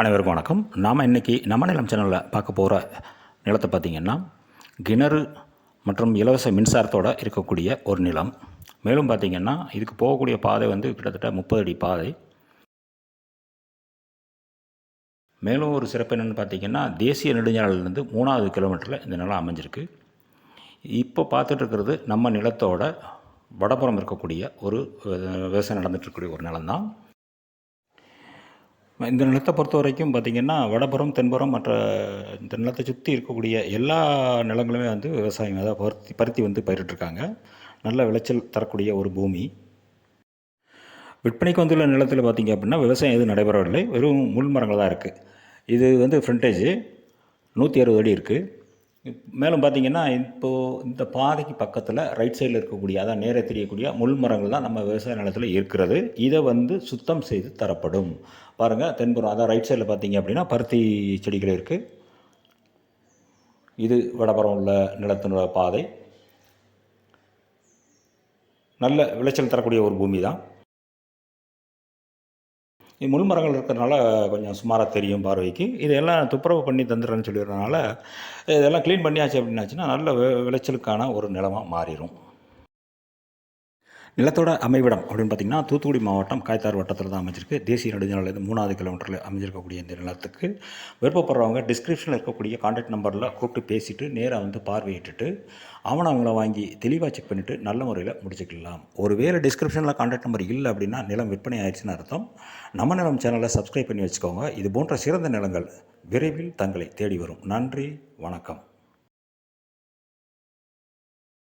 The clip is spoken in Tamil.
அனைவருக்கும் வணக்கம். நாம் இன்றைக்கி நம்ம நிலம் சேனலில் பார்க்க போகிற நிலத்தை பார்த்திங்கன்னா கிணறு மற்றும் இலவச மின்சாரத்தோடு இருக்கக்கூடிய ஒரு நிலம். மேலும் பார்த்திங்கன்னா இதுக்கு போகக்கூடிய பாதை வந்து கிட்டத்தட்ட முப்பது அடி பாதை. மேலும் ஒரு சிறப்பு என்னென்னு பார்த்தீங்கன்னா தேசிய நெடுஞ்சாலையிலேருந்து மூணாவது கிலோமீட்டரில் இந்த நிலம் அமைஞ்சிருக்கு. இப்போ பார்த்துட்டு இருக்கிறது நம்ம நிலத்தோட வடபுறம் இருக்கக்கூடிய ஒரு விவசாயம் நடந்துகிட்ருக்கக்கூடிய ஒரு நிலம்தான். இந்த நிலத்தை பொறுத்த வரைக்கும் பார்த்திங்கன்னா வடபுறம் தென்புறம் மற்ற இந்த நிலத்தை சுற்றி இருக்கக்கூடிய எல்லா நிலங்களுமே வந்து விவசாயம் அதாவது பருத்தி பருத்தி வந்து பயிரிட்டிருக்காங்க. நல்ல விளைச்சல் தரக்கூடிய ஒரு பூமி. விற்பனைக்கு வந்துள்ள நிலத்தில் பார்த்திங்க அப்படின்னா விவசாயம் எதுவும் நடைபெறவில்லை. வெறும் முள் மரங்கள் தான் இருக்குது இது வந்து ஃப்ரண்டேஜ் நூற்றி அறுபது அடி இருக்குது மேலும் பார்த்திங்கன்னா இப்போது இந்த பாதைக்கு பக்கத்தில் ரைட் சைடில் இருக்கக்கூடிய அதான் நேர தெரியக்கூடிய முள் மரங்கள் தான் நம்ம விவசாய நிலத்தில் இருக்கிறது. இதை வந்து சுத்தம் செய்து தரப்படும். பாருங்கள் தென்புறம் அதான் ரைட் சைடில் பார்த்தீங்க அப்படின்னா பருத்தி செடிகள் இருக்குது இது வடபுறம் உள்ள நிலத்தினோட பாதை. நல்ல விளைச்சல் தரக்கூடிய ஒரு பூமி தான். முள் மரங்கள் இருக்கிறதுனால கொஞ்சம் சுமாராக தெரியும் பார்வைக்கு. இதையெல்லாம் துப்புரவு பண்ணி தந்துடுறேன்னு சொல்லிடுறதுனால இதெல்லாம் க்ளீன் பண்ணியாச்சு அப்படின்னாச்சுன்னா நல்ல விளைச்சலுக்கான ஒரு நிலமாக மாறிடும் நிலத்தோட அமைவிடம் அப்படின்னு பார்த்தீங்கன்னா தூத்துக்குடி மாவட்டம் காய்த்தார் வட்டத்தில் தான் அமைஞ்சிருக்கு. தேசிய நெடுஞ்சாலையிலிருந்து மூணாவது கிலோமீட்டரில் அமைஞ்சிருக்கக்கூடிய இந்த நிலத்துக்கு விருப்பப்படுறவங்க டிஸ்கிரிப்ஷனில் இருக்கக்கூடிய கான்டாக்ட் நம்பரில் கூப்பிட்டு பேசிவிட்டு நேராக வந்து பார்வையிட்டுட்டு ஆவணங்களை வாங்கி தெளிவாக செக் பண்ணிவிட்டு நல்ல முறையில் முடிச்சுக்கலாம். ஒருவேளை டிஸ்கிரிப்ஷனில் கான்டாக்ட் நம்பர் இல்லை அப்படின்னா நிலம் விற்பனை ஆயிடுச்சுன்னு அர்த்தம். நம்ம நிலம் சேனலை சப்ஸ்கிரைப் பண்ணி வச்சுக்கோங்க. இது போன்ற சிறந்த நிலங்கள் விரைவில் தங்களை தேடி வரும். நன்றி வணக்கம்.